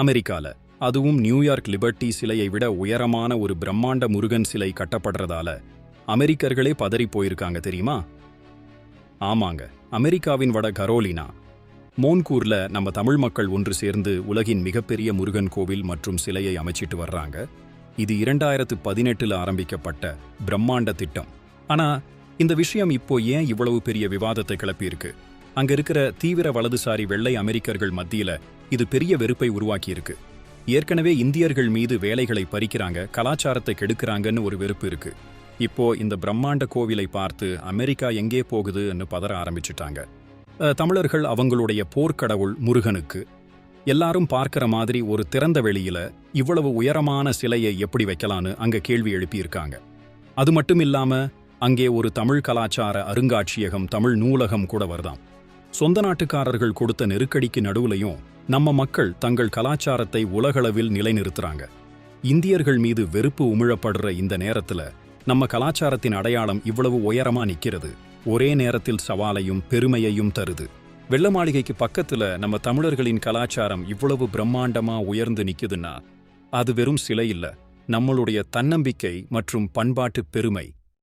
அமெரிக்கால. அதுவும் New York liberty சிலையை விட உயரமான ஒரு பிரம்மாண்ட முருகன் சிலை கட்டப்படுறதால அமெரிக்கர்களே பதறி போயிருக்காங்க தெரியுமா? ஆமாங்க. அமெரிக்காவின் வட கரோலினா. மோன்கூர்ல நம்ம தமிழ் மக்கள் ஒன்று சேர்ந்து உலகின் மிகப்பெரிய முருகன் கோவில் மற்றும் சிலையை அமைச்சிட்டு வர்றாங்க. இது இரண்டாயிரத்து பதினெட்டுல ஆரம்பிக்கப்பட்ட பிரம்மாண்ட திட்டம். ஆனா இந்த விஷயம் இப்போ ஏன் இவ்வளவு பெரிய விவாதத்தை கிளப்பியிருக்கு? அங்க இருக்கிற தீவிர வலதுசாரி வெள்ளை அமெரிக்கர்கள் மத்தியில இது பெரிய வெறுப்பை உருவாக்கியிருக்கு. ஏற்கனவே இந்தியர்கள் மீது வேலைகளை பறிக்கிறாங்க கலாச்சாரத்தை கெடுக்கிறாங்கன்னு ஒரு வெறுப்பு இருக்கு. இப்போ இந்த பிரம்மாண்ட கோவிலை பார்த்து அமெரிக்கா எங்கே போகுதுன்னு பதற ஆரம்பிச்சிட்டாங்க. தமிழர்கள் அவங்களுடைய போர்க்கடவுள் முருகனுக்கு எல்லாரும் பார்க்கிற மாதிரி ஒரு திறந்த வெளியில இவ்வளவு உயரமான சிலையை எப்படி வைக்கலான்னு அங்க கேள்வி எழுப்பியிருக்காங்க. அது மட்டும் இல்லாம அங்கே ஒரு தமிழ் கலாச்சார அருங்காட்சியகம் தமிழ் நூலகம் கூட வருதாம். சொந்த நாட்டுக்காரர்கள் கொடுத்த நெருக்கடிக்கு நடுவுலையும் நம்ம மக்கள் தங்கள் கலாச்சாரத்தை உலகளவில் நிலைநிறுத்துறாங்க. இந்தியர்கள் மீது வெறுப்பு உமிழப்படுற இந்த நேரத்துல நம்ம கலாச்சாரத்தின் அடையாளம் இவ்வளவு உயரமா நிக்கிறது. ஒரே நேரத்தில் சவாலையும் பெருமையையும் தருது. வெள்ள மாளிகைக்கு பக்கத்துல நம்ம தமிழர்களின் கலாச்சாரம் இவ்வளவு பிரம்மாண்டமா உயர்ந்து நிக்குதுன்னா அது வெறும் சிலை இல்ல. நம்மளுடைய தன்னம்பிக்கை மற்றும் பண்பாட்டு பெருமை